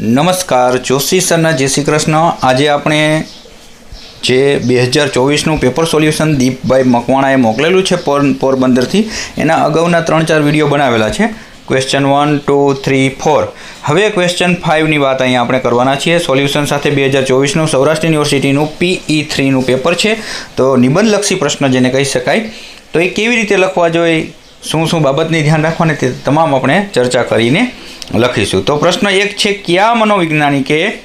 નમસ્કાર, જોશી સરના, જય શ્રી કૃષ્ણ. આજે આપણે જે બે હજાર ચોવીસનું પેપર સોલ્યુશન દીપભાઈ મકવાણાએ મોકલેલું છે પોર, પોરબંદરથી, એના અગાઉના ત્રણ ચાર વીડિયો બનાવેલા છે. Question one two three four હવે ક્વેશ્ચન ફાઇવની વાત અહીંયા આપણે કરવાના છીએ. સોલ્યુશન સાથે બે હજાર ચોવીસનું સૌરાષ્ટ્ર યુનિવર્સિટીનું પીઈ થ્રીનું પેપર છે. તો નિબંધલક્ષી પ્રશ્ન જેને કહી શકાય. તો એ કેવી રીતે લખવા જોઈએ? શું શું બાબતની ધ્યાન રાખવાની તે તમામ આપણે ચર્ચા કરીને લખીશું. તો પ્રશ્ન એક છે, કયા મનોવૈજ્ઞાનિકે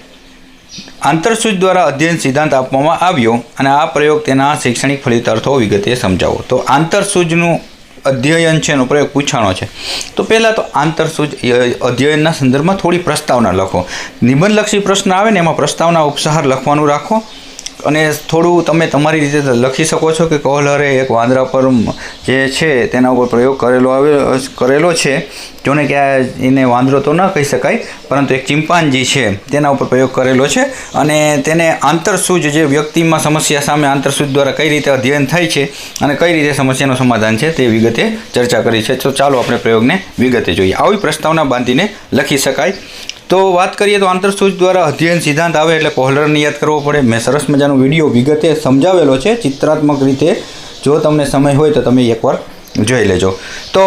આંતરસૂચ દ્વારા અધ્યયન સિદ્ધાંત આપવામાં આવ્યો અને આ પ્રયોગ તેના શૈક્ષણિક ફલિતાર્થો વિગતે સમજાવો? તો આંતરસૂચનું અધ્યયન છે, એનો પ્રયોગ પૂછાણો છે. તો પહેલાં તો આંતરસૂચ અધ્યયનના સંદર્ભમાં થોડી પ્રસ્તાવના લખો. નિબંધલક્ષી પ્રશ્ન આવે ને, એમાં પ્રસ્તાવના ઉપસહાર લખવાનું રાખો. અને થોડું તમે તમારી રીતે લખી શકો છો કે કોહલરે એક વાંદરા પર જે છે તેના ઉપર પ્રયોગ કરેલો આવે, કરેલો છે. જોને કે આ એને વાંદરો તો ન કહી શકાય, પરંતુ એક ચિમ્પાન્જી છે, તેના ઉપર પ્રયોગ કરેલો છે અને તેને આંતરસૂજ જે વ્યક્તિમાં સમસ્યા સામે આંતરસૂજ દ્વારા કઈ રીતે અધ્યયન થાય છે અને કઈ રીતે સમસ્યાનું સમાધાન છે તે વિગતે ચર્ચા કરી છે. તો ચાલો આપણે પ્રયોગને વિગતે જોઈએ. આવી પ્રસ્તાવના બાંધીને લખી શકાય. તો વાત કરીએ તો આંતરસૂચ દ્વારા અધ્યયન સિદ્ધાંત આવે એટલે કોહલરને યાદ કરવો પડે. મેં સરસ મજાનો વીડિયો વિગતે સમજાવેલો છે. ચિત્રાત્મક રીતે જો તમને સમય હોય તો તમે એકવાર જોઈ લેજો. તો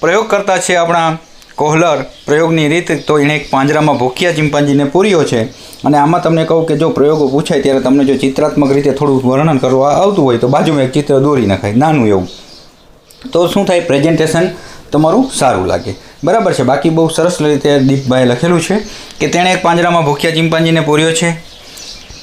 પ્રયોગ કરતા છે આપણા કોહલર પ્રયોગની રીત તો એણે એક પાંજરામાં ભૂખ્યા ચિંપાંજીને પૂર્યો છે. અને આમાં તમને કહું કે જો પ્રયોગો પૂછાય ત્યારે તમને જો ચિત્રાત્મક રીતે થોડું વર્ણન કરવા આવતું હોય તો બાજુમાં એક ચિત્ર દોરી નખાય. નાનું એવું. તો શું થાય? પ્રેઝન્ટેશન તમારું સારું લાગે. બરાબર છે. બાકી બહુ સરસ રીતે દીપભાઈએ લખેલું છે કે તેણે એક પાંજરામાં ભૂખ્યા ચિંપાંજીને પૂર્યો છે.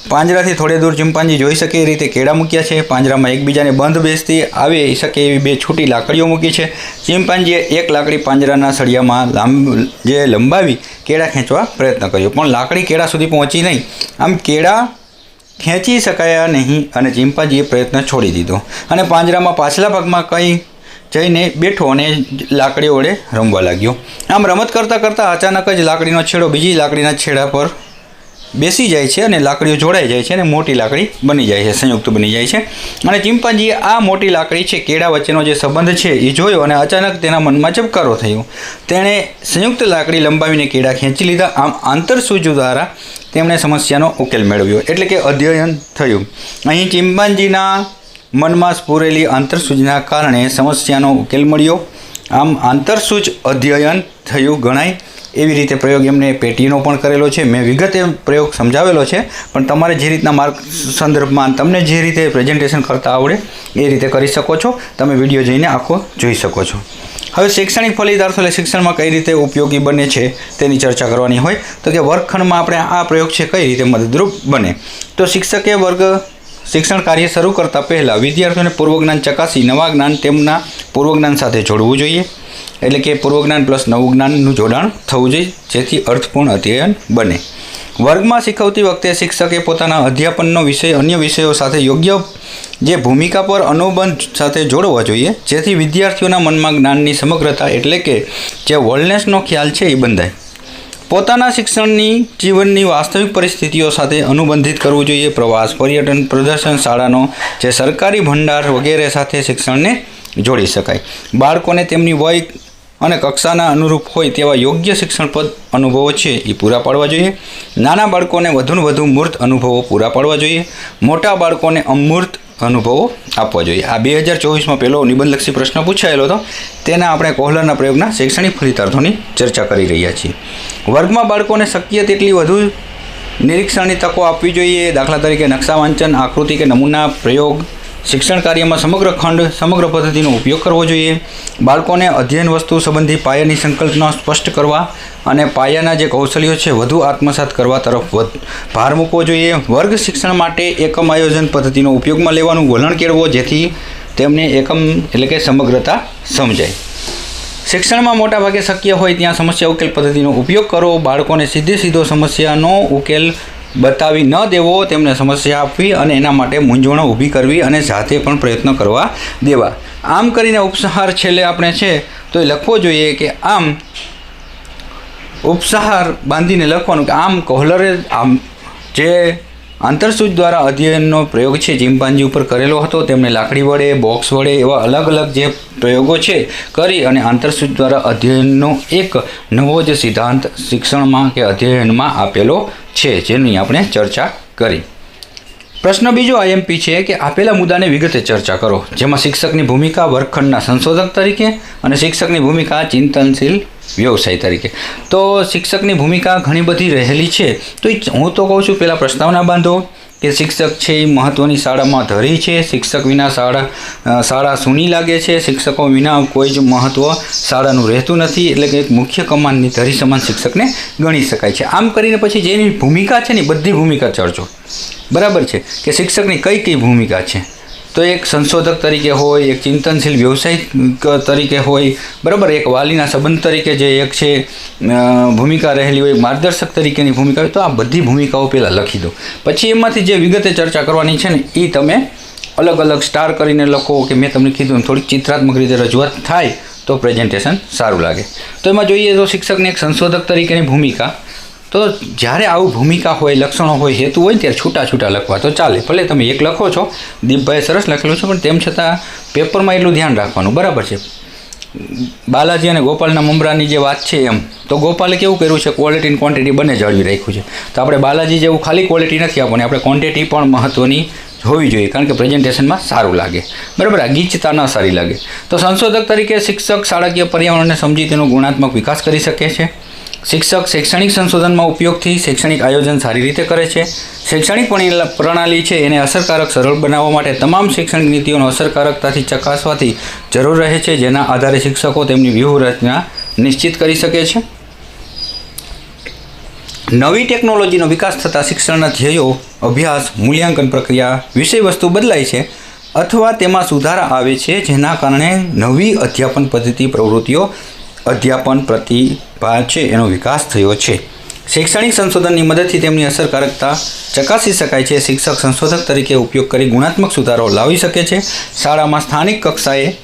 પાંજરાથી થોડે દૂર ચિંપાંજી જોઈ શકે એ રીતે કેળા મૂક્યા છે. પાંજરામાં એકબીજાને બંધ બેસતી આવી શકે એવી બે છૂટી લાકડીઓ મૂકી છે. ચિંપાંજીએ એક લાકડી પાંજરાના સળિયામાં લાંબ જે લંબાવી કેળા ખેંચવા પ્રયત્ન કર્યો. પણ લાકડી કેળા સુધી પહોંચી નહીં. આમ કેળા ખેંચી શકાયા નહીં અને ચિંપાંજીએ પ્રયત્ન છોડી દીધો. અને પાંજરામાં પાછલા ભાગમાં કંઈ જઈને બેઠો અને લાકડી વડે રમવા લાગ્યો. આમ રમત કરતાં કરતાં અચાનક જ લાકડીનો છેડો બીજી લાકડીના છેડા પર બેસી જાય છે અને લાકડીઓ જોડાઈ જાય છે અને મોટી લાકડી બની જાય છે, સંયુક્ત બની જાય છે. અને ચિંપાંજીએ આ મોટી લાકડી છે, કેળા વચ્ચેનો જે સંબંધ છે, એ જોયો અને અચાનક તેના મનમાં ચબકારો થયો. તેણે સંયુક્ત લાકડી લંબાવીને કેળા ખેંચી લીધા. આમ આંતરસૂજ દ્વારા તેમણે સમસ્યાનો ઉકેલ મેળવ્યો. એટલે કે અધ્યયન થયું. અહીં ચિંપાંજીના મનમાં સ્ફુરેલી આંતરસૂચના કારણે સમસ્યાનો ઉકેલ મળ્યો. આમ આંતરસૂચ અધ્યયન થયું ગણાય. એવી રીતે પ્રયોગ એમને પેટીનો પણ કરેલો છે. મેં વિગતે પ્રયોગ સમજાવેલો છે. પણ તમારે જે રીતના માર્ક સંદર્ભમાં તમને જે રીતે પ્રેઝન્ટેશન કરતા આવડે, એ રીતે કરી શકો છો. તમે વીડિયો જઈને આખો જોઈ શકો છો. હવે શૈક્ષણિક ફલિતાર્થો એટલે શિક્ષણમાં કઈ રીતે ઉપયોગી બને છે તેની ચર્ચા કરવાની હોય. તો કે વર્ગખંડમાં આપણે આ પ્રયોગ છે કઈ રીતે મદદરૂપ બને. તો શિક્ષકે વર્ગ શિક્ષણ કાર્ય શરૂ કરતાં પહેલાં વિદ્યાર્થીઓને પૂર્વજ્ઞાન ચકાસી, નવા જ્ઞાન તેમના પૂર્વજ્ઞાન સાથે જોડવું જોઈએ. એટલે કે પૂર્વજ્ઞાન પ્લસ નવું જ્ઞાનનું જોડાણ થવું જોઈએ, જેથી અર્થપૂર્ણ અધ્યયન બને. વર્ગમાં શીખવતી વખતે શિક્ષકે પોતાના અધ્યાપનનો વિષય અન્ય વિષયો સાથે યોગ્ય જે ભૂમિકા પર અનુબંધ સાથે જોડવા જોઈએ, જેથી વિદ્યાર્થીઓના મનમાં જ્ઞાનની સમગ્રતા એટલે કે જે વોલનેસનો ખ્યાલ છે એ બંધાય. પોતાના શિક્ષણની જીવનની વાસ્તવિક પરિસ્થિતિઓ સાથે અનુબંધિત કરવું જોઈએ. પ્રવાસ, પર્યટન, પ્રદર્શન શાળાનો જે સરકારી ભંડાર વગેરે સાથે શિક્ષણને જોડી શકાય. બાળકોને તેમની વય અને કક્ષાના અનુરૂપ હોય તેવા યોગ્ય શિક્ષણ પદ અનુભવો છે એ પૂરા પાડવા જોઈએ. નાના બાળકોને વધુને વધુ મૂર્ત અનુભવો પૂરા પાડવા જોઈએ. મોટા બાળકોને અમૂર્ત અનુભવો આપવા જોઈએ. આ બે હજાર ચોવીસમાં પહેલો નિબંધલક્ષી પ્રશ્ન પૂછાયેલો હતો. તેના આપણે કોહલરના પ્રયોગના શૈક્ષણિક ફલિતાર્થોની ચર્ચા કરી રહ્યા છીએ. વર્ગમાં બાળકોને શક્ય તેટલી વધુ નિરીક્ષણની તકો આપવી જોઈએ. દાખલા તરીકે નકશા વાંચન, આકૃતિ કે નમૂના પ્રયોગ શિક્ષણ કાર્યમાં સમગ્ર ખંડ, સમગ્ર પદ્ધતિનો ઉપયોગ કરવો જોઈએ. બાળકોને અધ્યયન વસ્તુ સંબંધી પાયાની સંકલ્પના સ્પષ્ટ કરવા અને પાયાના જે કૌશલ્યો છે, વધુ આત્મસાત કરવા તરફ વધ, ભાર મૂકવો જોઈએ. વર્ગ શિક્ષણ માટે એકમ આયોજન પદ્ધતિનો ઉપયોગમાં લેવાનું વલણ કેળવો, જેથી તેમને એકમ એટલે કે સમગ્રતા સમજાય. શિક્ષણમાં મોટાભાગે શક્ય હોય ત્યાં સમસ્યા ઉકેલ પદ્ધતિનો ઉપયોગ કરો. બાળકોને સીધે સીધો સમસ્યાનો ઉકેલ બતાવી ન દેવો, તેમને સમસ્યા આપવી અને એના માટે મૂંઝવણો ઊભી કરવી અને જાતે પણ પ્રયત્ન કરવા દેવા. આમ કરીને ઉપસહાર છેલ્લે આપણે છે, તો એ લખવો જોઈએ કે આમ ઉપસહાર બાંધીને લખવાનું કે આમ કોહલરે, આમ જે આંતરસૂચ દ્વારા અધ્યયનનો પ્રયોગ છે ચિમ્પાન્જી ઉપર કરેલો હતો. તેમણે લાકડી વડે, બોક્સ વડે એવા અલગ અલગ જે પ્રયોગો છે કરી અને આંતરસૂચ દ્વારા અધ્યયનનો એક નવો જ સિદ્ધાંત શિક્ષણમાં કે અધ્યયનમાં આપેલો છે, જેની આપણે ચર્ચા કરી. પ્રશ્ન બીજો આઈએમપી છે કે આપેલા મુદ્દાને વિગતે ચર્ચા કરો, જેમાં શિક્ષકની ભૂમિકા વર્ગખંડના સંશોધક તરીકે અને શિક્ષકની ભૂમિકા ચિંતનશીલ વ્યવસાય તરીકે. તો શિક્ષકની ભૂમિકા ઘણી બધી રહેલી છે. તો હું તો કહું છું પહેલાં પ્રસ્તાવના બાંધો કે શિક્ષક છે એ મહત્ત્વની શાળામાં ધરી છે, શિક્ષક વિના શાળા શાળા સૂની લાગે છે, શિક્ષકો વિના કોઈ જ મહત્ત્વ શાળાનું રહેતું નથી, એટલે કે એક મુખ્ય કમાનની ધરી સમાન શિક્ષકને ગણી શકાય છે. આમ કરીને પછી જેની ભૂમિકા છે ને બધી ભૂમિકા ચર્ચો. બરાબર છે? કે શિક્ષકની કઈ કઈ ભૂમિકા છે? તો એક સંશોધક તરીકે હોય, એક ચિંતનશીલ વ્યવસાયિક તરીકે હોય, બરાબર, એક વાલીના સંબંધ તરીકે જે એક છે ભૂમિકા રહેલી હોય માર્ગદર્શક તરીકેની ભૂમિકા હોય, તો આ બધી ભૂમિકાઓ પહેલાં લખી દો. પછી એમાંથી જે વિગતે ચર્ચા કરવાની છે ને, એ તમે અલગ અલગ સ્ટાર કરીને લખો કે મેં તમને કીધું થોડીક ચિત્રાત્મક રીતે રજૂઆત થાય તો પ્રેઝન્ટેશન સારું લાગે. તો એમાં જોઈએ તો શિક્ષકની એક સંશોધક તરીકેની ભૂમિકા તો જ્યારે આવું ભૂમિકા હોય, લક્ષણો હોય, હેતુ હોય ત્યારે છૂટા છૂટા લખવા. તો ચાલે, ભલે તમે એક લખો છો દીપભાઈ સરસ લખેલું છે, પણ તેમ છતાં પેપરમાં એટલું ધ્યાન રાખવાનું. બરાબર છે. બાલાજી અને ગોપાલના મમરાની જે વાત છે એમ, તો ગોપાલે કેવું કર્યું છે? ક્વોલિટી અને ક્વોન્ટિટી બંને જાળવી રાખ્યું છે. તો આપણે બાલાજી જેવું ખાલી ક્વોલિટી નથી આપવાની, આપણે ક્વોન્ટિટી પણ મહત્ત્વની હોવી જોઈએ, કારણ કે પ્રેઝન્ટેશનમાં સારું લાગે. બરાબર, આ ગીચતા ન સારી લાગે. તો સંશોધક તરીકે શિક્ષક શાળાકીય પર્યાવરણને સમજી તેનો ગુણાત્મક વિકાસ કરી શકે છે. શિક્ષક શૈક્ષણિક સંશોધનમાં ઉપયોગથી શૈક્ષણિક આયોજન સારી રીતે કરે છે. શૈક્ષણિક પ્રણી- પ્રણાલી છે, એને અસરકારક, સરળ બનાવવા માટે તમામ શૈક્ષણિક નીતિઓનો અસરકારકતાથી ચકાસવાથી જરૂર રહે છે, જેના આધારે શિક્ષકો તેમની વ્યૂહરચના નિશ્ચિત કરી શકે છે. નવી ટેકનોલોજીનો વિકાસ થતાં શિક્ષણના ધ્યેયો, અભ્યાસ, મૂલ્યાંકન પ્રક્રિયા વિષયવસ્તુ બદલાય છે અથવા તેમાં સુધારા આવે છે, જેના કારણે નવી અધ્યાપન પદ્ધતિ, પ્રવૃત્તિઓ અધ્યાપન પ્રતિભા છે, એનો વિકાસ થયો છે. શૈક્ષણિક સંશોધનની મદદથી તેમની અસરકારકતા ચકાસી શકાય છે. શિક્ષક સંશોધક તરીકે ઉપયોગ કરી ગુણાત્મક સુધારો લાવી શકે છે. શાળામાં સ્થાનિક કક્ષાએ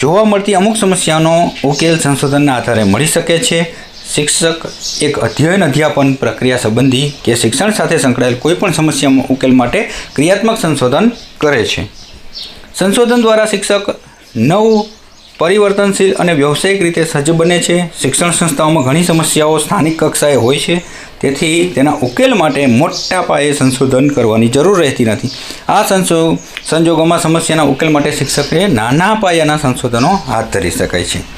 જોવા મળતી અમુક સમસ્યાનો ઉકેલ સંશોધનના આધારે મળી શકે છે. શિક્ષક એક અધ્યયન અધ્યાપન પ્રક્રિયા સંબંધી કે શિક્ષણ સાથે સંકળાયેલ કોઈપણ સમસ્યા ઉકેલ માટે ક્રિયાત્મક સંશોધન કરે છે. સંશોધન દ્વારા શિક્ષક નવ પરિવર્તનશીલ અને વ્યવસાયિક રીતે સજ્જ બને છે. શિક્ષણ સંસ્થાઓમાં ઘણી સમસ્યાઓ સ્થાનિક કક્ષાએ હોય છે. તેથી તેના ઉકેલ માટે મોટા પાયે સંશોધન કરવાની જરૂર રહેતી નથી. આ સંશો, સંજોગોમાં સમસ્યાના ઉકેલ માટે શિક્ષકે નાના પાયાના સંશોધનો હાથ ધરી શકાય છે.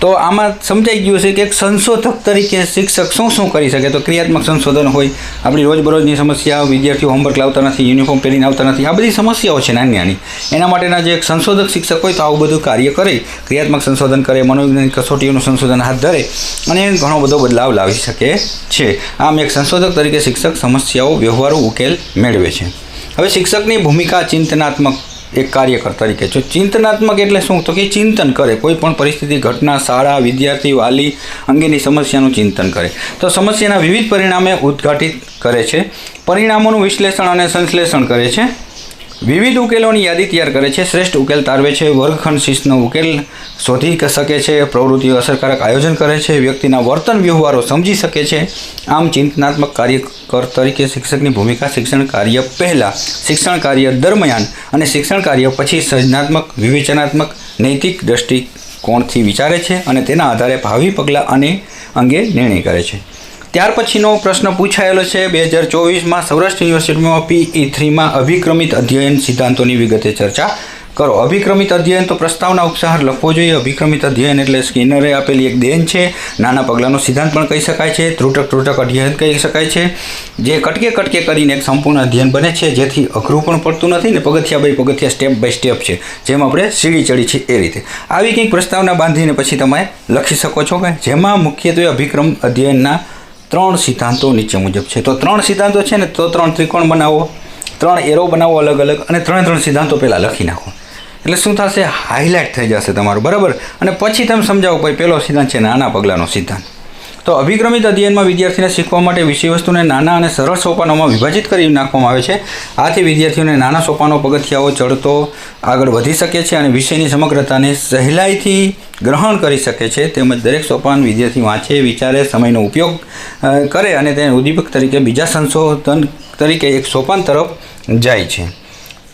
તો આમાં સમજાઈ ગયું છે કે એક સંશોધક તરીકે શિક્ષક શું શું કરી શકે? તો ક્રિયાત્મક સંશોધન હોય, આપણી રોજબરોજની સમસ્યા વિદ્યાર્થીઓ હોમવર્ક લાવતા નથી યુનિફોર્મ પહેરીને આવતા નથી, આ બધી સમસ્યાઓ છે નાની નાની. એના માટેના જે એક સંશોધક શિક્ષક હોય તો આવું બધું કાર્ય કરે, ક્રિયાત્મક સંશોધન કરે મનોવૈજ્ઞાનિક કસોટીઓનું સંશોધન હાથ ધરે અને ઘણો બધો બદલાવ લાવી શકે છે. આમ એક સંશોધક તરીકે શિક્ષક સમસ્યાઓ, વ્યવહારો, ઉકેલ મેળવે છે. હવે શિક્ષકની ભૂમિકા ચિંતનાત્મક એક કાર્યકર તરીકે. જો ચિંતનાત્મક એટલે શું? તો કે ચિંતન કરે. કોઈ પણ પરિસ્થિતિ, ઘટના, શાળા, વિદ્યાર્થી, વાલી અંગેની સમસ્યાનું ચિંતન કરે. તો સમસ્યાના વિવિધ પરિણામે ઉદ્ઘાટિત કરે છે. પરિણામોનું વિશ્લેષણ અને સંશ્લેષણ કરે છે. વિવિધ ઉકેલોની યાદી તૈયાર કરે છે. શ્રેષ્ઠ ઉકેલ તારવે છે. વર્ગખંડ શિસ્તનો ઉકેલ શોધી શકે છે. પ્રવૃત્તિઓ અસરકારક આયોજન કરે છે. વ્યક્તિના વર્તન વ્યવહારો સમજી શકે છે. આમ ચિંતનાત્મક કાર્યકર તરીકે શિક્ષકની ભૂમિકા શિક્ષણ કાર્ય પહેલાં, શિક્ષણ કાર્ય દરમિયાન અને શિક્ષણ કાર્ય પછી સર્જનાત્મક, વિવેચનાત્મક, નૈતિક દૃષ્ટિકોણથી વિચારે છે અને તેના આધારે ભાવિ પગલાં અને અંગે નિર્ણય કરે છે. ત્યાર પછીનો પ્રશ્ન પૂછાયેલો છે, બે હજાર ચોવીસમાં સૌરાષ્ટ્ર યુનિવર્સિટીમાં પીઈ થ્રીમાં અભિક્રમિત અધ્યયન સિદ્ધાંતોની વિગતે ચર્ચા કરો. અભિક્રમિત અધ્યયન તો પ્રસ્તાવના ઉપસાર લખવો જોઈએ. અભિક્રમિત અધ્યયન એટલે સ્કિનરે આપેલી એક દેન છે. નાના પગલાંનો સિદ્ધાંત પણ કહી શકાય છે. ત્રુટક ત્રુટક અધ્યયન કહી શકાય છે. જે કટકે કટકે કરીને એક સંપૂર્ણ અધ્યયન બને છે, જેથી અઘરું પણ પડતું નથી ને પગથિયા બાય પગથિયા સ્ટેપ બાય સ્ટેપ છે, જેમ આપણે સીડી ચડી છે એ રીતે. આવી કંઈક પ્રસ્તાવના બાંધીને પછી તમે લખી શકો છો કે જેમાં મુખ્યત્વે અભિક્રમ અધ્યયનના ત્રણ સિદ્ધાંતો નીચે મુજબ છે. તો ત્રણ સિદ્ધાંતો છે ને, તો ત્રણ ત્રિકોણ બનાવો. ત્રણ એરો બનાવો અલગ અલગ અને ત્રણે ત્રણ સિદ્ધાંતો પહેલાં લખી નાખો. એટલે શું થશે? હાઇલાઇટ થઈ જશે તમારું, બરાબર? અને પછી તમે સમજાવો ભાઈ પહેલો સિદ્ધાંત છે નાના પગલાંનો સિદ્ધાંત. તો અભિક્રમિત અધ્યયનમાં વિદ્યાર્થીને શીખવા માટે વિષયવસ્તુને નાના અને સરળ સોપાનોમાં વિભાજિત કરી નાખવામાં આવે છે. આથી વિદ્યાર્થીઓને નાના સોપાનો પગથિયાઓ ચડતો આગળ વધી શકે છે અને વિષયની સમગ્રતાને સહેલાઈથી ગ્રહણ કરી શકે છે તેમજ દરેક સોપાન વિદ્યાર્થી વાંચે, વિચારે, સમયનો ઉપયોગ કરે અને તેને ઉદ્દીપક તરીકે બીજા સંશોધન તરીકે એક સોપાન તરફ જાય છે.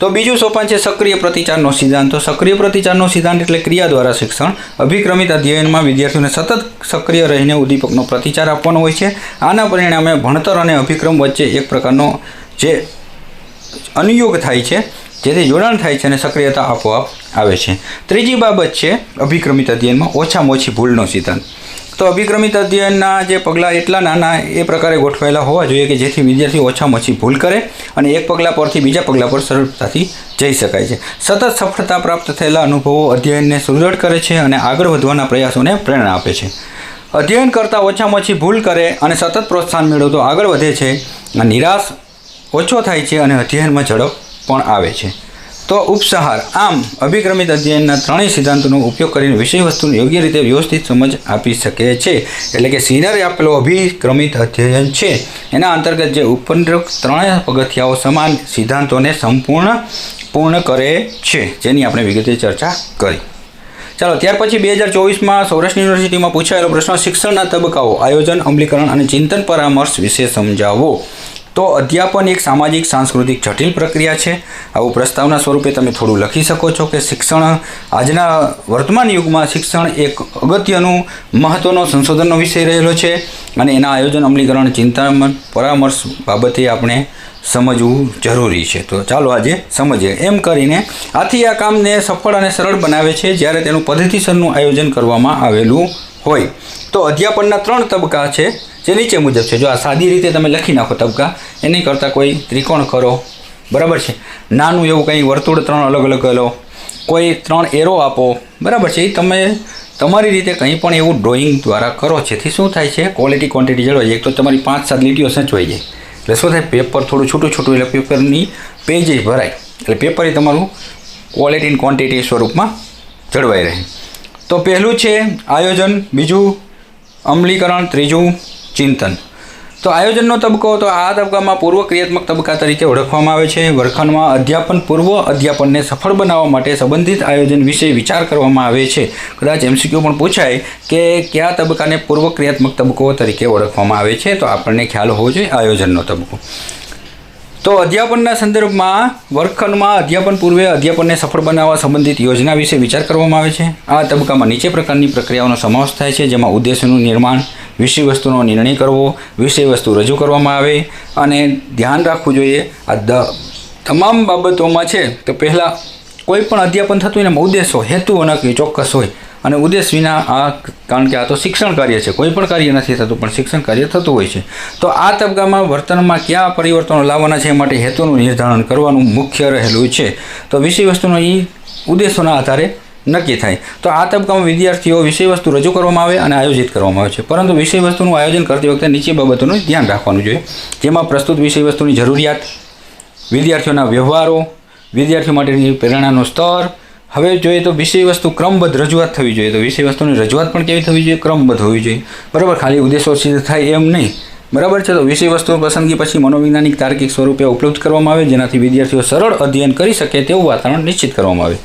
તો બીજું સોપાન છે સક્રિય પ્રતિચારનો સિદ્ધાંત. તો સક્રિય પ્રતિચારનો સિદ્ધાંત એટલે ક્રિયા દ્વારા શિક્ષણ. અભિક્રમિત અધ્યયનમાં વિદ્યાર્થીઓને સતત સક્રિય રહીને ઉદ્દીપકનો પ્રતિચાર આપવાનો હોય છે. આના પરિણામે ભણતર અને અભિક્રમ વચ્ચે એક પ્રકારનો જે અનુયોગ થાય છે જેથી જોડાણ થાય છે અને સક્રિયતા આપોઆપ આવે છે. ત્રીજી બાબત છે અભિક્રમિત અધ્યયનમાં ઓછામાં ઓછી ભૂલનો સિદ્ધાંત. તો અભિક્રમિત અધ્યયનના જે પગલાં એટલા નાના એ પ્રકારે ગોઠવાયેલા હોવા જોઈએ કે જેથી વિદ્યાર્થી ઓછામાં ઓછી ભૂલ કરે અને એક પગલાં પરથી બીજા પગલાં પર સરળતાથી જઈ શકાય છે. સતત સફળતા પ્રાપ્ત થયેલા અનુભવો અધ્યયનને સુદૃઢ કરે છે અને આગળ વધવાના પ્રયાસોને પ્રેરણા આપે છે. અધ્યયન કરતાં ઓછામાં ઓછી ભૂલ કરે અને સતત પ્રોત્સાહન મેળવતો આગળ વધે છે. નિરાશ ઓછો થાય છે અને અધ્યયનમાં ઝડપ પણ આવે છે. તો ઉપસહાર, આમ અભિક્રમિત અધ્યયનના ત્રણેય સિદ્ધાંતોનો ઉપયોગ કરીને વિષય વસ્તુને યોગ્ય રીતે વ્યવસ્થિત સમજ આપી શકે છે. એટલે કે સિનરે આપેલો અભિક્રમિત અધ્યયન છે. એના અંતર્ગત જે ઉપરોક્ત ત્રણેય પગથિયાઓ સમાન સિદ્ધાંતોને સંપૂર્ણ, પૂર્ણ કરે છે. જેની આપણે વિગતે ચર્ચા કરી. ચાલો, ત્યાર પછી બે હજાર ચોવીસમાં સૌરાષ્ટ્ર યુનિવર્સિટીમાં પૂછાયેલો પ્રશ્ન, શિક્ષણના તબક્કાઓ, આયોજન, અમલીકરણ અને ચિંતન પરામર્શ વિશે સમજાવો. તો અધ્યાપન એક સામાજિક, સાંસ્કૃતિક જટિલ પ્રક્રિયા છે. આવું પ્રસ્તાવના સ્વરૂપે તમે થોડું લખી શકો છો કે શિક્ષણ આજના વર્તમાન યુગમાં શિક્ષણ એક અગત્યનું મહત્ત્વનો સંશોધનનો વિષય રહેલો છે અને એના આયોજન, અમલીકરણ, ચિંતામણ, પરામર્શ બાબતે આપણે સમજવું જરૂરી છે. તો ચાલો આજે સમજીએ. એમ કરીને આથી આ કામને સફળ અને સરળ બનાવે છે જ્યારે તેનું પદ્ધતિસરનું આયોજન કરવામાં આવેલું હોય. તો અધ્યાપનના ત્રણ તબક્કા છે. જે નીચે મુજબ છે. જો આ સાદી રીતે તમે લખી નાખો તબકા એની કરતાં કોઈ ત્રિકોણ કરો. બરાબર છે? નાનું એવું કંઈ વર્તુળ ત્રણ અલગ અલગ લો. કોઈ ત્રણ એરો આપો. બરાબર છે? એ તમે તમારી રીતે કંઈ પણ એવું ડ્રોઈંગ દ્વારા કરો. જેથી શું થાય છે? ક્વોલિટી ક્વોન્ટિટી જળવાઈ જાય એક તો તમારી પાંચ સાત લીટીઓ સચવાઈ જાય. એટલે શું થાય? પેપર થોડું છૂટું છૂટું એટલે પેપરની પેજ ભરાય. એટલે પેપર એ તમારું ક્વોલિટી ઇન ક્વોન્ટિટી સ્વરૂપમાં જળવાઈ રહે. તો પહેલું છે આયોજન, બીજું અમલીકરણ, ત્રીજું ચિંતન. તો આયોજનનો તબક્કો, તો આ તબક્કામાં પૂર્વ ક્રિયાત્મક તબક્કા તરીકે ઓળખવામાં આવે છે. વર્ગખંડમાં અધ્યાપન, પૂર્વ અધ્યાપનને સફળ બનાવવા માટે સંબંધિત આયોજન વિશે વિચાર કરવામાં આવે છે. કદાચ એમસીક્યુ પણ પૂછાય કે કયા તબક્કાને પૂર્વ ક્રિયાત્મક તબક્કો તરીકે ઓળખવામાં આવે છે. તો આપણને ખ્યાલ હોવો જોઈએ આયોજનનો તબક્કો. તો અધ્યાપનના સંદર્ભમાં વર્ગખંડમાં અધ્યાપન, પૂર્વે અધ્યાપનને સફળ બનાવવા સંબંધિત યોજના વિશે વિચાર કરવામાં આવે છે. આ તબક્કામાં નીચે પ્રકારની પ્રક્રિયાઓનો સમાવેશ થાય છે, જેમાં ઉદ્દેશોનું નિર્માણ વિષય વસ્તુનો નિર્ણય કરવો વિષય વસ્તુ રજૂ કરવામાં આવે અને ધ્યાન રાખવું જોઈએ. આ દ, તમામ બાબતોમાં છે, તો પહેલાં કોઈ પણ અધ્યાપન થતું હોય એમાં ઉદ્દેશો હેતુઓ નક્કી ચોક્કસ હોય. અને ઉદ્દેશ વિના આ, કારણ કે આ તો શિક્ષણ કાર્ય છે, કોઈ પણ કાર્ય નથી થતું, પણ શિક્ષણ કાર્ય થતું હોય છે. તો આ તબક્કામાં વર્તનમાં ક્યાં પરિવર્તનો લાવવાના છે એ માટે હેતુનું નિર્ધારણ કરવાનું મુખ્ય રહેલું છે. તો વિષય વસ્તુનો એ ઉદ્દેશોના આધારે નક્કી થાય. તો આ તબક્કામાં વિદ્યાર્થીઓ વિષય વસ્તુ રજૂ કરવામાં આવે અને આયોજિત કરવામાં આવે છે. પરંતુ વિષય વસ્તુનું આયોજન કરતી વખતે નીચે બાબતોનું ધ્યાન રાખવાનું જોઈએ. જેમાં પ્રસ્તુત વિષય વસ્તુની જરૂરિયાત, વિદ્યાર્થીઓના વ્યવહારો, વિદ્યાર્થીઓ માટેની પ્રેરણાનું સ્તર. હવે જોઈએ તો વિષય વસ્તુ ક્રમબદ્ધ રજૂઆત થવી જોઈએ. તો વિષય વસ્તુની રજૂઆત પણ કેવી થવી જોઈએ? ક્રમબદ્ધ હોવી જોઈએ. બરાબર? ખાલી ઉદ્દેશો સિદ્ધ થાય એમ નહીં. બરાબર છે? તો વિષય વસ્તુ પસંદગી પછી મનોવૈજ્ઞાનિક તાર્કિક સ્વરૂપે ઉપલબ્ધ કરવામાં આવે, જેનાથી વિદ્યાર્થીઓ સરળ અધ્યયન કરી શકે તેવું વાતાવરણ નિશ્ચિત કરવામાં આવે.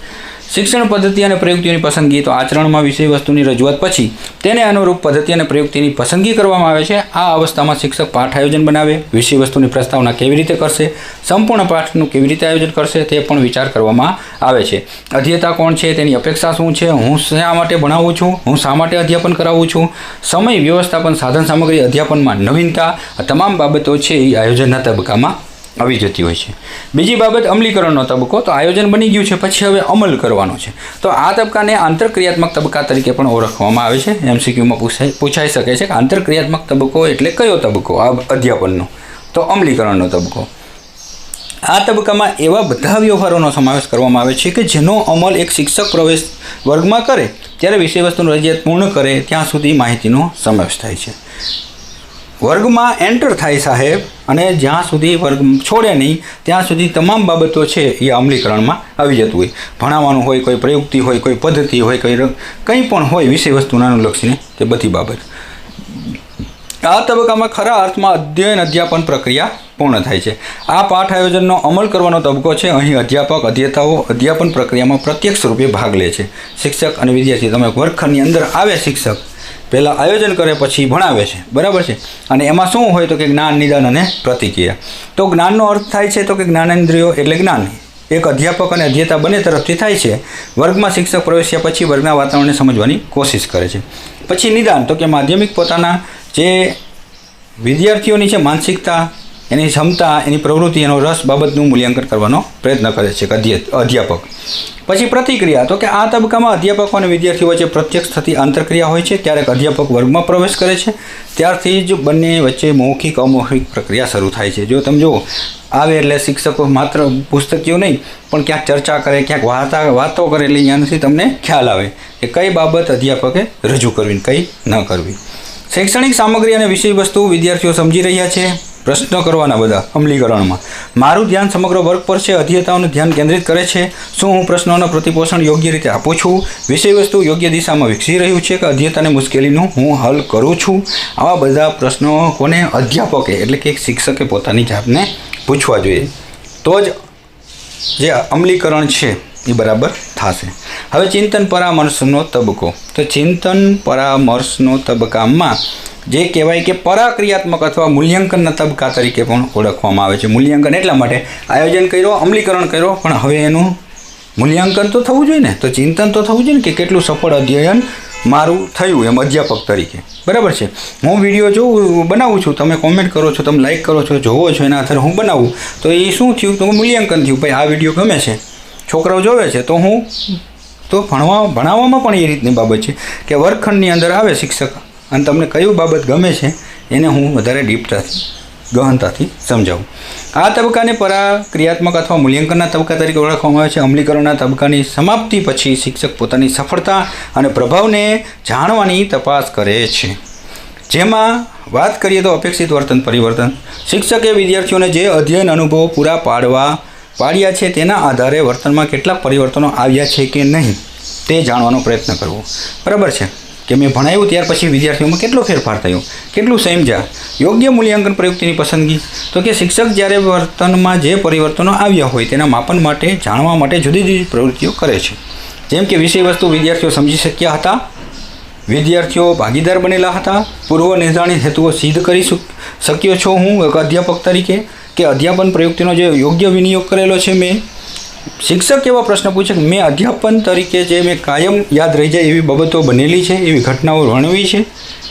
શિક્ષણ પદ્ધતિ અને પ્રયુક્તિઓની પસંદગી તો આચરણમાં વિષય વસ્તુની રજૂઆત પછી તેને અનુરૂપ પદ્ધતિ અને પ્રયુક્તિની પસંદગી કરવામાં આવે છે. આ અવસ્થામાં શિક્ષક પાઠ આયોજન બનાવે, વિષય વસ્તુની પ્રસ્તાવના કેવી રીતે કરશે, સંપૂર્ણ પાઠનું કેવી રીતે આયોજન કરશે તે પણ વિચાર કરવામાં આવે છે. અધ્યતા કોણ છે, તેની અપેક્ષા શું છે, હું શા માટે ભણાવું છું, હું શા માટે અધ્યાપન કરાવું છું, સમય વ્યવસ્થાપન સાધન સામગ્રી અધ્યાપનમાં નવીનતા આ તમામ બાબતો છે એ આયોજનના તબક્કામાં આવી જતી હોય છે. બીજી બાબત અમલીકરણનો તબક્કો, તો આયોજન બની ગયું છે, પછી હવે અમલ કરવાનો છે. તો આ તબક્કાને આંતરક્રિયાત્મક તબક્કા તરીકે પણ ઓળખવામાં આવે છે. એમસીક્યુમાં પૂછાઈ પૂછાઈ શકે છે કે આંતરક્રિયાત્મક તબક્કો એટલે કયો તબક્કો? આ અધ્યાપનનો. તો અમલીકરણનો તબક્કો. આ તબક્કામાં એવા બધા વ્યવહારોનો સમાવેશ કરવામાં આવે છે કે જેનો અમલ એક શિક્ષક પ્રવેશ વર્ગમાં કરે, ત્યારે વિષય વસ્તુનું રજિયાત પૂર્ણ કરે, ત્યાં સુધી માહિતીનો સમાવેશ થાય છે. વર્ગમાં એન્ટર થાય સાહેબ. અને જ્યાં સુધી વર્ગ છોડે નહીં, ત્યાં સુધી તમામ બાબતો છે એ અમલીકરણમાં આવી જતું હોય. ભણાવવાનું હોય, કોઈ પ્રયુક્તિ હોય, કોઈ પદ્ધતિ હોય, કોઈ કંઈ પણ હોય વિષય વસ્તુને અનુલક્ષીને તે બધી બાબત. આ તબક્કામાં ખરા અર્થમાં અધ્યયન અધ્યાપન પ્રક્રિયા પૂર્ણ થાય છે. આ પાઠ આયોજનનો અમલ કરવાનો તબક્કો છે. અહીં અધ્યાપક, અધ્યતાઓ અધ્યાપન પ્રક્રિયામાં પ્રત્યક્ષ રૂપે ભાગ લે છે. શિક્ષક અને વિદ્યાર્થી, તમે વર્ગખંડની અંદર આવે શિક્ષક પહેલાં આયોજન કરે, પછી ભણાવે છે. બરાબર છે? અને એમાં શું હોય તો કે જ્ઞાન, નિદાન અને પ્રતિક્રિયા. તો જ્ઞાનનો અર્થ થાય છે તો કે જ્ઞાનેન્દ્રિયો એટલે જ્ઞાન. એક અધ્યાપક અને અધ્યેતા બંને તરફથી થાય છે. વર્ગમાં શિક્ષક પ્રવેશ્યા પછી વર્ગના વાતાવરણને સમજવાની કોશિશ કરે છે. પછી નિદાન. તો કે માધ્યમિક પોતાના જે વિદ્યાર્થીઓની છે માનસિકતા એની ક્ષમતા, એની પ્રવૃત્તિ, એનો રસ બાબતનું મૂલ્યાંકન કરવાનો પ્રયત્ન કરે છે અધ્યાપક. પછી પ્રતિક્રિયા, તો કે આ તબક્કામાં અધ્યાપકો અને વિદ્યાર્થીઓ વચ્ચે પ્રત્યક્ષ થતી આંતરક્રિયા હોય છે, ત્યારે અધ્યાપક વર્ગમાં પ્રવેશ કરે છે. ત્યારથી જ બંને વચ્ચે મૌખિક, અમૌખિક પ્રક્રિયા શરૂ થાય છે. જો તમે જુઓ, આવે એટલે શિક્ષકો માત્ર પુસ્તકીઓ નહીં, પણ ક્યાંક ચર્ચા કરે, ક્યાંક વાર્તા, વાતો કરે, એટલે અહીંયાથી તમને ખ્યાલ આવે કે કઈ બાબત અધ્યાપકે રજૂ કરવી કંઈ ન કરવી. શૈક્ષણિક સામગ્રી અને વિષય વસ્તુ વિદ્યાર્થીઓ સમજી રહ્યા છે. પ્રશ્નો કરવાના બધા અમલીકરણમાં. મારું ધ્યાન સમગ્ર વર્ગ પર છે, અધ્યતાઓનું ધ્યાન કેન્દ્રિત કરે છે. શું હું પ્રશ્નોનું પ્રતિપોષણ યોગ્ય રીતે આપું છું? વિષય વસ્તુ યોગ્ય દિશામાં વિકસી રહ્યું છે કે અધ્યતાને મુશ્કેલીનું હું હલ કરું છું? આવા બધા પ્રશ્નો કોને? અધ્યાપકે, એટલે કે શિક્ષકે પોતાની જાતને પૂછવા જોઈએ. તો જ જે અમલીકરણ છે એ બરાબર થશે. હવે ચિંતન પરામર્શનો તબક્કો. તો ચિંતન પરામર્શનો તબક્કામાં જે કહેવાય કે પરાક્રિયાત્મક અથવા મૂલ્યાંકનના તબક્કા તરીકે પણ ઓળખવામાં આવે છે. મૂલ્યાંકન એટલા માટે આયોજન કર્યો, અમલીકરણ કર્યો, પણ હવે એનું મૂલ્યાંકન તો થવું જોઈએ ને. તો ચિંતન તો થવું જોઈએ ને કે કેટલું સફળ અધ્યયન મારું થયું એમ અધ્યાપક તરીકે. બરાબર છે? હું વીડિયો જોઉં બનાવું છું, તમે કોમેન્ટ કરો છો, તમે લાઇક કરો છો, જોવો છો એના આધારે હું બનાવું, તો એ શું થયું? તો મૂલ્યાંકન થયું. ભાઈ, આ વીડિયો ગમે છે. છોકરાઓ જોવે છે, તો હું તો ભણવા, ભણાવવામાં પણ એ રીતની બાબત છે કે વર્ગખંડની અંદર આવે શિક્ષક અને તમને કયું બાબત ગમે છે, એને હું વધારે ડીપતાથી, ગહનતાથી સમજાવું. આ તબક્કાને પરાક્રિયાત્મક અથવા મૂલ્યાંકનના તબક્કા તરીકે ઓળખવામાં આવે છે. અમલીકરણના તબક્કાની સમાપ્તિ પછી શિક્ષક પોતાની સફળતા અને પ્રભાવને જાણવાની તપાસ કરે છે. જેમાં વાત કરીએ તો અપેક્ષિત વર્તન પરિવર્તન શિક્ષકે વિદ્યાર્થીઓને જે અધ્યયન અનુભવો પૂરા પાડવા પાડ્યા છે તેના આધારે વર્તનમાં કેટલાક પરિવર્તનો આવ્યા છે કે નહીં તે જાણવાનો પ્રયત્ન કરવો. બરાબર છે? કે મેં ભણાવ્યું ત્યાર પછી વિદ્યાર્થીઓમાં કેટલો ફેરફાર થયો? કેટલું સમજ્યા યોગ્ય મૂલ્યાંકન પ્રયુક્તિની પસંદગી? તો કે શિક્ષક જ્યારે વર્તનમાં જે પરિવર્તનો આવ્યા હોય તેના માપન માટે, જાણવા માટે જુદી જુદી પ્રવૃત્તિઓ કરે છે. જેમ કે વિષય વસ્તુ વિદ્યાર્થીઓ સમજી શક્યા હતા, વિદ્યાર્થીઓ ભાગીદાર બનેલા હતા, પૂર્વ નિર્ધારિત હેતુઓ સિદ્ધ કરી શક- શક્યો છો હું એક અધ્યાપક તરીકે કે અધ્યાપન પ્રયુક્તિનો જે યોગ્ય વિનિયોગ કરેલો છે મેં? શિક્ષક એવા પ્રશ્ન પૂછે કે મેં અધ્યાપન તરીકે જે મેં કાયમ યાદ રહી જાય એવી બાબતો બનેલી છે, એવી ઘટનાઓ વર્ણવી છે?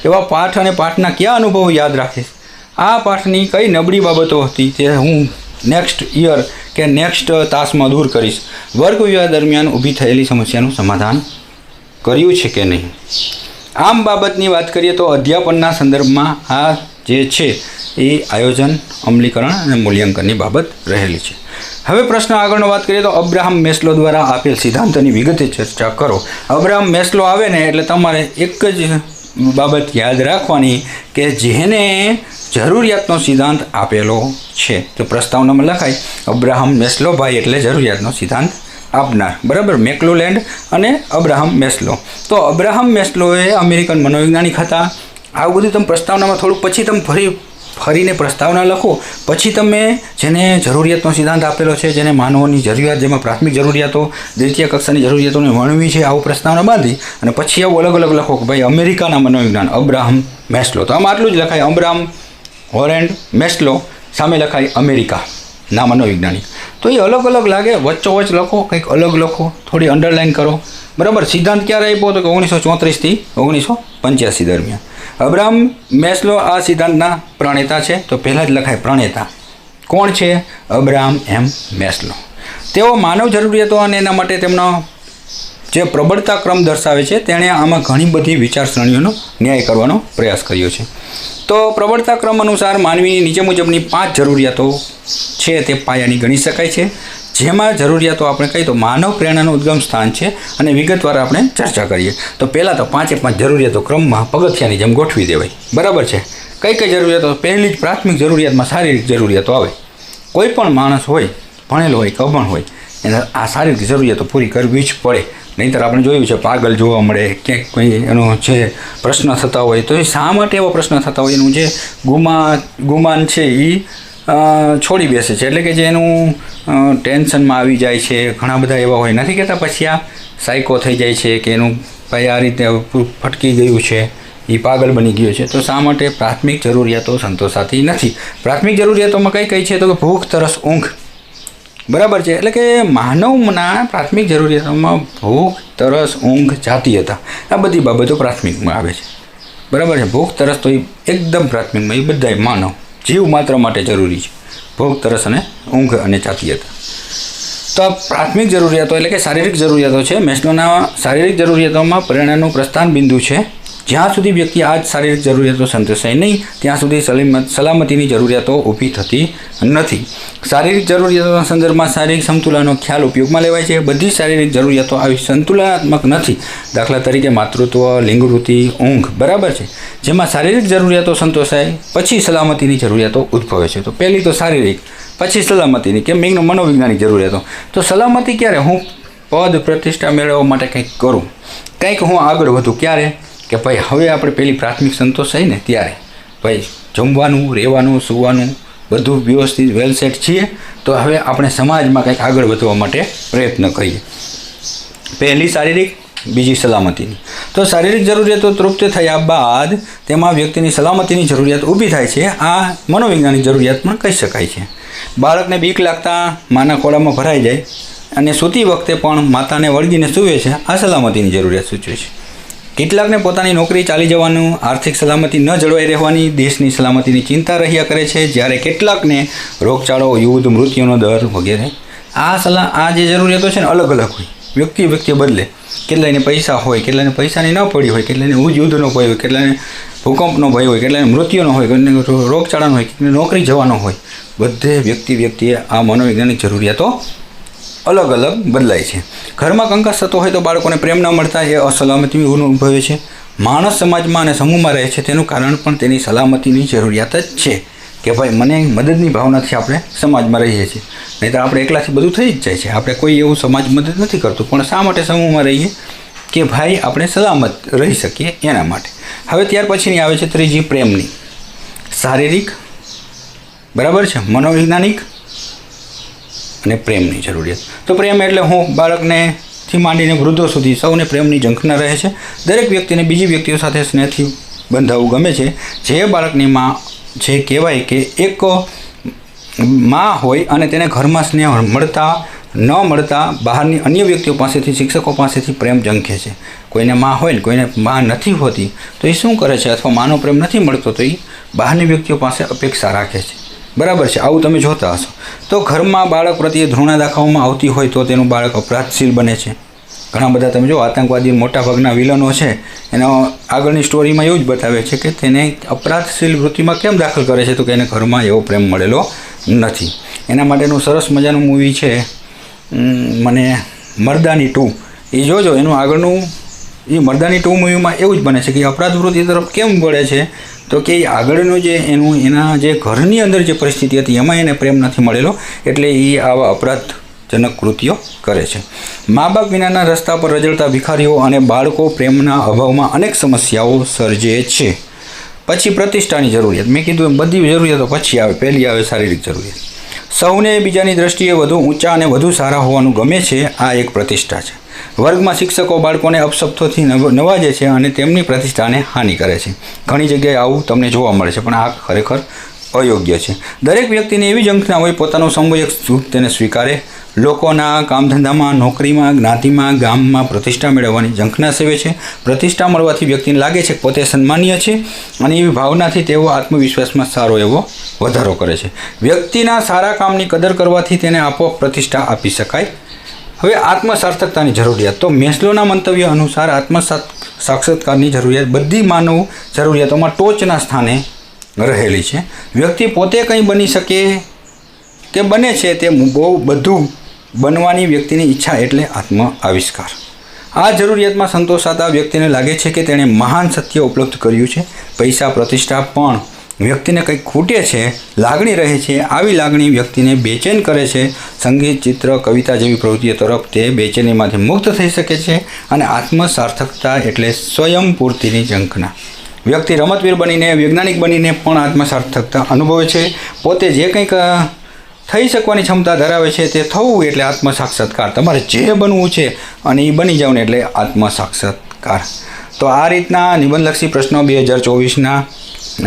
એવા પાઠ અને પાઠના કયા અનુભવો યાદ રાખીશ આ પાઠની કઈ નબળી બાબતો હતી તે હું નેક્સ્ટ યર કે નેક્સ્ટ તાસમાં દૂર કરીશ. વર્ગ વિવાહ દરમિયાન ઊભી થયેલી સમસ્યાનું સમાધાન કર્યું છે કે નહીં? આમ બાબતની વાત કરીએ તો અધ્યાપનના સંદર્ભમાં આ જે છે એ આયોજન, અમલીકરણ અને મૂલ્યાંકનની બાબત રહેલી છે. હવે પ્રશ્ન આગળનો વાત કરીએ તો અબ્રાહમ મેસ્લો દ્વારા આપેલ સિદ્ધાંતોની વિગતે ચર્ચા કરો. અબ્રાહમ મેસ્લો આવે ને એટલે તમારે એક જ બાબત યાદ રાખવાની કે જેને જરૂરિયાતનો સિદ્ધાંત આપેલો છે. તો પ્રસ્તાવનામાં લખાય, અબ્રાહમ મેસ્લોભાઈ એટલે જરૂરિયાતનો સિદ્ધાંત આપનાર. બરાબર? મેકલોલેન્ડ અને અબ્રાહમ મેસ્લો. તો અબ્રાહમ મેસ્લોએ અમેરિકન મનોવૈજ્ઞાનિક હતા. આવું બધું તમે પ્રસ્તાવનામાં થોડુંક પછી તમે ફરી ફરીને પ્રસ્તાવના લખો. પછી તમે જેને જરૂરિયાતનો સિદ્ધાંત આપેલો છે, જેને માનવોની જરૂરિયાત, જેમાં પ્રાથમિક જરૂરિયાતો, દ્વિતીય કક્ષાની જરૂરિયાતોને વર્ણવી છે, આવું પ્રસ્તાવના બાંધી અને પછી આવું અલગ અલગ લખો કે ભાઈ અમેરિકાના મનોવિજ્ઞાન, અબ્રાહમ મેસ્લો. તો આમ આટલું જ લખાય. અબ્રાહમ હોરેન્ડ મેસ્લો, સામે લખાય અમેરિકા, ના મનોવૈજ્ઞાનિક તો એ અલગ અલગ લાગે. વચ્ચોવચ્ચ લખો, કંઈક અલગ લખો, થોડી અંડરલાઇન કરો. બરાબર? સિદ્ધાંત ક્યારે આપ્યો તો કે ઓગણીસો ચોત્રીસથી ઓગણીસો પંચ્યાસી દરમિયાન. અબ્રાહમ મેસ્લો આ સિદ્ધાંતના પ્રણેતા છે. તો પહેલાં જ લખાય પ્રણેતા. કોણ છે? Abraham M Maslow. તેઓ માનવ જરૂરિયાતો અને એના માટે તેમનો જે પ્રબળતા ક્રમ દર્શાવે છે, તેણે આમાં ઘણી બધી વિચારસરણીઓનો ન્યાય કરવાનો પ્રયાસ કર્યો છે. તો પ્રબળતા ક્રમ અનુસાર માનવીની નીચે મુજબની પાંચ જરૂરિયાતો છે તે પાયાની ગણી શકાય છે. જેમાં જરૂરિયાતો આપણે કહીએ તો માનવ પ્રેરણાનું ઉદ્ગમ સ્થાન છે અને વિગતવાર આપણે ચર્ચા કરીએ. તો પહેલાં તો પાંચે પાંચ જરૂરિયાતો ક્રમમાં પગથિયાની જેમ ગોઠવી દેવાય. બરાબર છે? કઈ કઈ જરૂરિયાતો? પહેલી જ પ્રાથમિક જરૂરિયાતમાં શારીરિક જરૂરિયાતો આવે. કોઈ પણ માણસ હોય, ભણેલો હોય કે હોય, એને આ શારીરિક જરૂરિયાતો પૂરી કરવી જ પડે. નહીંતર આપણે જોયું છે પાગલ જોવા મળે ક્યાંક કોઈ એનો જે પ્રશ્ન થતા હોય, તો એ શા માટે એવા પ્રશ્ન થતા હોય? એનું જે ગુમા ગુમાન છે એ છોડી બેસે છે. એટલે કે જે એનું ટેન્શનમાં આવી જાય છે, ઘણા બધા એવા હોય. નથી કહેતા પછી આ સાયકો થઈ જાય છે કે એનું ભાઈ આ રીતે ફટકી ગયું છે એ પાગલ બની ગયો છે. તો શા માટે પ્રાથમિક જરૂરિયાતો સંતોષાતી નથી? પ્રાથમિક જરૂરિયાતોમાં કઈ કઈ છે તો કે ભૂખ, તરસ, ઊંઘ. બરાબર છે? એટલે કે માનવના પ્રાથમિક જરૂરિયાતોમાં ભૂખ, તરસ, ઊંઘ જાતીયતા આ બધી બાબતો પ્રાથમિકમાં આવે છે. બરાબર છે? ભૂખ, તરસ તો એ એકદમ પ્રાથમિકમાં એ બધાય માનવ. જીવ માત્ર માટે જરૂરી છે. ભોગ, તરસ અને ઊંઘ અને જાતીયતા તો આ પ્રાથમિક જરૂરિયાતો એટલે કે શારીરિક જરૂરિયાતો છે. મેસ્લોના શારીરિક જરૂરિયાતોમાં પ્રેરણાનું પ્રસ્થાન બિંદુ છે. જ્યાં સુધી વ્યક્તિ આ શારીરિક જરૂરિયાતો સંતોષાય નહીં, ત્યાં સુધી સલામત સલામતીની જરૂરિયાતો ઊભી થતી નથી. શારીરિક જરૂરિયાતોના સંદર્ભમાં શારીરિક સંતુલનનો ખ્યાલ ઉપયોગમાં લેવાય છે. બધી શારીરિક જરૂરિયાતો આવી સંતુલનાત્મક નથી. દાખલા તરીકે માતૃત્વ, લિંગવૃત્તિ, ઊંઘ, બરાબર છે. જેમાં શારીરિક જરૂરિયાતો સંતોષાય, પછી સલામતીની જરૂરિયાતો ઉદ્ભવે છે. તો પહેલી તો શારીરિક, પછી સલામતીની કે મેં મનોવૈજ્ઞાનિક જરૂરિયાતો. તો સલામતી ક્યારે? હું પદ પ્રતિષ્ઠા મેળવવા માટે કંઈક કરું? કંઈક હું આગળ વધું ક્યારે? કે ભાઈ, હવે આપણે પેલી પ્રાથમિક સંતોષ થઈ ને ત્યારે. ભાઈ, જમવાનું, રહેવાનું, સૂવાનું બધું વ્યવસ્થિત વેલ સેટ છીએ. તો હવે આપણે સમાજમાં કંઈક આગળ વધવા માટે પ્રયત્ન કરીએ. પહેલી શારીરિક, બીજી સલામતીની. તો શારીરિક જરૂરિયાતો તૃપ્ત થયા બાદ તેમાં વ્યક્તિની સલામતીની જરૂરિયાત ઊભી થાય છે. આ મનોવૈજ્ઞાનિક જરૂરિયાત પણ કહી શકાય છે. બાળકને બીક લાગતા માના ખોળામાં ભરાઈ જાય અને સૂતી વખતે પણ માતાને વળગીને સૂવે છે. આ સલામતીની જરૂરિયાત સૂચવે છે. કેટલાકને પોતાની નોકરી ચાલી જવાનું, આર્થિક સલામતી ન જળવાઈ રહેવાની, દેશની સલામતીની ચિંતા રહ્યા કરે છે, જ્યારે કેટલાકને રોગચાળો, યુદ્ધ, મૃત્યુનો દર વગેરે. આ સલાહ આ જે જરૂરિયાતો છે ને, અલગ અલગ હોય. વ્યક્તિ વ્યક્તિ બદલે. કેટલાયને પૈસા હોય કેટલાને પૈસાની ન પડી હોય કેટલાને યુદ્ધનો ભય હોય કેટલાને ભૂકંપનો ભય હોય, કેટલાયને મૃત્યુનો હોય કેટલાને રોગચાળાનો હોય કેટલાને નોકરી જવાનો હોય. બધે વ્યક્તિ વ્યક્તિએ આ મનોવૈજ્ઞાનિક જરૂરિયાતો અલગ અલગ બદલાય છે. ઘરમાં કંકાસ થતો હોય તો બાળકોને પ્રેમ ન મળતા, એ અસલામતી અનુભવે છે. માણસ સમાજમાં અને સમૂહમાં રહે છે તેનું કારણ પણ તેની સલામતીની જરૂરિયાત જ છે કે ભાઈ, મને મદદની ભાવનાથી આપણે સમાજમાં રહીએ છીએ. નહીં તો આપણે એકલાથી બધું થઈ જ જાય છે. આપણે કોઈ એવું સમાજ મદદ નથી કરતું, પણ શા માટે સમૂહમાં રહીએ? કે ભાઈ, આપણે સલામત રહી શકીએ એના માટે. હવે ત્યાર પછીની આવે છે ત્રીજી પ્રેમની. શારીરિક, બરાબર છે? મનોવૈજ્ઞાનિક અને પ્રેમની જરૂરિયાત. તો પ્રેમ એટલે હું બાળકને થી માંડીને વૃદ્ધો સુધી સૌને પ્રેમની ઝંખના રહે છે. દરેક વ્યક્તિને બીજી વ્યક્તિઓ સાથે સ્નેહથી બંધાવવું ગમે છે. જે બાળકની માં જે કહેવાય કે એક માં હોય અને તેને ઘરમાં સ્નેહ મળતા, ન મળતા બહારની અન્ય વ્યક્તિઓ પાસેથી, શિક્ષકો પાસેથી પ્રેમ ઝંખે છે. કોઈને માં હોય ને કોઈને માં નથી હોતી, તો એ શું કરે છે? અથવા માનો પ્રેમ નથી મળતો, તો એ બહારની વ્યક્તિઓ પાસે અપેક્ષા રાખે છે. બરાબર છે, આવું તમે જોતા હશો. તો ઘરમાં બાળક પ્રત્યે ધૃણા દાખવવામાં આવતી હોય તો તેનું બાળક અપરાધશીલ બને છે. ઘણા બધા તમે જો, આતંકવાદી મોટાભાગના વિલનો છે. એનો આગળની સ્ટોરીમાં એવું જ બતાવે છે કે તેને અપરાધશીલ વૃત્તિમાં કેમ દાખલ કરે છે તો કે એને ઘરમાં એવો પ્રેમ મળેલો નથી. એના માટેનું સરસ મજાનું મૂવી છે મને મરદાની ટુ. એ જોજો, એનું આગળનું એ મરદાની ટુ મૂવીમાં એવું જ બને છે કે અપરાધ વૃત્તિ તરફ કેમ વળે છે? તો કે એ આગળનું જે એનું, એના જે ઘરની અંદર જે પરિસ્થિતિ હતી, એમાં એને પ્રેમ નથી મળેલો, એટલે એ આવા અપરાધજનક કૃત્યો કરે છે. મા બાપ વિનાના રસ્તા પર રજળતા ભિખારીઓ અને બાળકો પ્રેમના અભાવમાં અનેક સમસ્યાઓ સર્જે છે. પછી પ્રતિષ્ઠાની જરૂરિયાત. મેં કીધું એમ બધી જરૂરિયાતો પછી આવે, પહેલી આવે શારીરિક જરૂરિયાત. સૌને બીજાની દ્રષ્ટિએ વધુ ઊંચા અને વધુ સારા હોવાનું ગમે છે, આ એક પ્રતિષ્ઠા છે. વર્ગમાં શિક્ષકો બાળકોને અપશબ્દોથી નવ- નવાજે છે અને તેમની પ્રતિષ્ઠાને હાનિ કરે છે. ઘણી જગ્યાએ આવું તમને જોવા મળે છે, પણ આ ખરેખર અયોગ્ય છે. દરેક વ્યક્તિને એવી જંખના હોય, પોતાનો સમયક સુખ તેને સ્વીકારે. લોકોના કામધંધામાં, નોકરીમાં, જ્ઞાતિમાં, ગામમાં પ્રતિષ્ઠા મેળવવાની ઝંખના સેવે છે. પ્રતિષ્ઠા મળવાથી વ્યક્તિને લાગે છે કે પોતે સન્માનીય છે અને એવી ભાવનાથી તેઓ આત્મવિશ્વાસમાં સારો એવો વધારો કરે છે. વ્યક્તિના સારા કામની કદર કરવાથી તેને આપોઆપ પ્રતિષ્ઠા આપી શકાય હવે આત્મસાર્થકતાની જરૂરિયાત. તો મેસ્લોના મંતવ્ય અનુસાર આત્મસાત, સાક્ષાત્કારની જરૂરિયાત, બધી માનવ જરૂરિયાતોમાં ટોચના સ્થાને રહેલી છે. વ્યક્તિ પોતે કંઈ બની શકે કે બને છે તે બહુ બધું બનવાની વ્યક્તિની ઈચ્છા એટલે આત્મ આવિષ્કાર આ જરૂરિયાતમાં સંતોષાતા વ્યક્તિને લાગે છે કે તેણે મહાન સત્ય ઉપલબ્ધ કર્યું છે. પૈસા, પ્રતિષ્ઠા પણ વ્યક્તિને કંઈક ખૂટે છે, લાગણી રહે છે, આવી લાગણી વ્યક્તિને બેચેન કરે છે. સંગીત, ચિત્ર, કવિતા જેવી પ્રવૃત્તિઓ તરફ તે બેચેનીમાંથી મુક્ત થઈ શકે છે અને આત્મ સાર્થકતા એટલે સ્વયં પૂર્તિની ઝંખના. વ્યક્તિ રમતવીર બનીને, વૈજ્ઞાનિક બનીને પણ આત્મસાર્થકતા અનુભવે છે. પોતે જે કંઈક થઈ શકવાની ક્ષમતા ધરાવે છે તે થવું એટલે આત્મસાક્ષાત્કાર. તમારે જે બનવું છે અને એ બની જાવ ને એટલે આત્મસાક્ષાત્કાર. તો આ રીતના નિબંધલક્ષી પ્રશ્નો બે હજાર ચોવીસના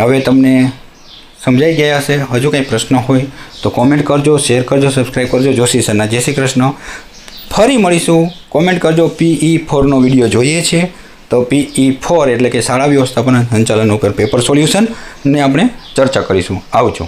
હવે તમને સમજાઈ ગયા હશે. હજુ કંઈ પ્રશ્ન હોય તો કોમેન્ટ કરજો શેર કરજો સબસ્ક્રાઈબ કરજો. જોશી સરના. જય શ્રી કૃષ્ણ. ફરી મળીશું. કોમેન્ટ કરજો. પીઈ ફોરનો વીડિયો જોઈએ છે. તો પીઈ ફોર એટલે કે શાળા વ્યવસ્થાપન સંચાલન ઉપર પેપર સોલ્યુશન ને આપણે ચર્ચા કરીશું. આવજો.